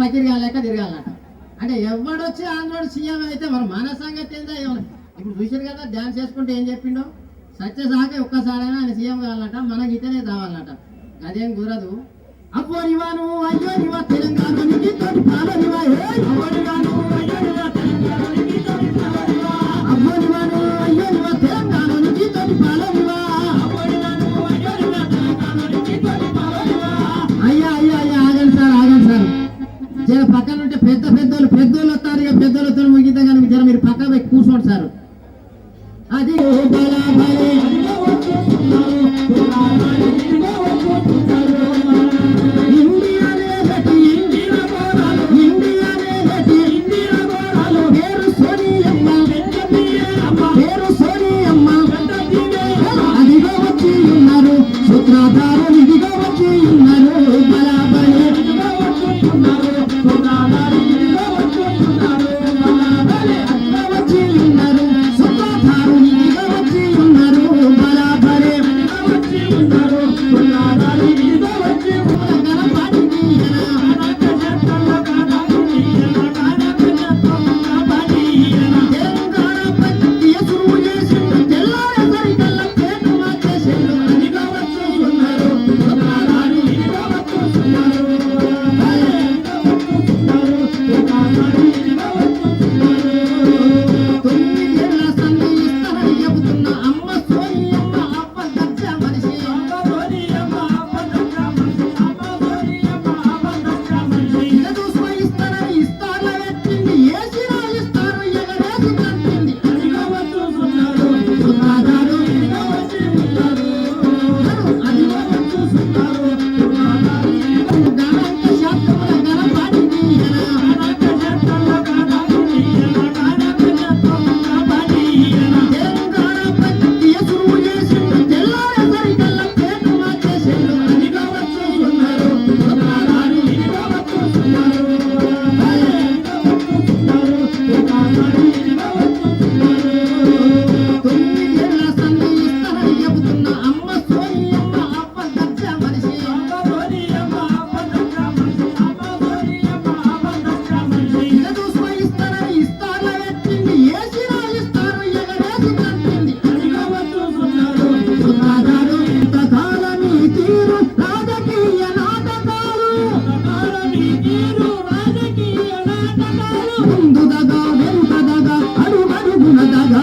పకిరి కాలేక తిరగాలంట. అంటే ఎవడొచ్చి ఆంధ్రోడు సీఎం అయితే మరి మన సంగతి ఏందా ఇప్పుడు చూసారు కదా డ్యాన్స్ చేసుకుంటే ఏం చెప్పిండో? సత్యసాహక ఒక్కసారైనా ఆయన సీఎం కావాలంట మనకి ఇతనే కావాలంట. అదేం కుదరదు. అబ్బో నివాను అయ్యో నివా తెలంగాణ అబ్బో అయ్యో అయ్యా అయ్యా పక్కన ఉంటే పెద్ద పెద్ద Through ముందుగా వెనుకగా అడుగడుగున దగా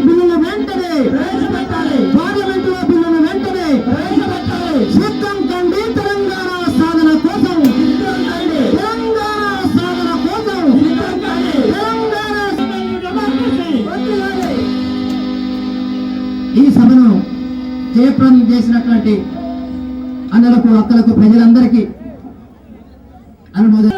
బిల్లులు వెంటనే వెంటనే తెలంగాణ సాధన తెలంగాణ సాధన ఈ సభను జయప్రదం చేసినటువంటి అన్నలకు అక్కలకు ప్రజలందరికీ అనుమోదం.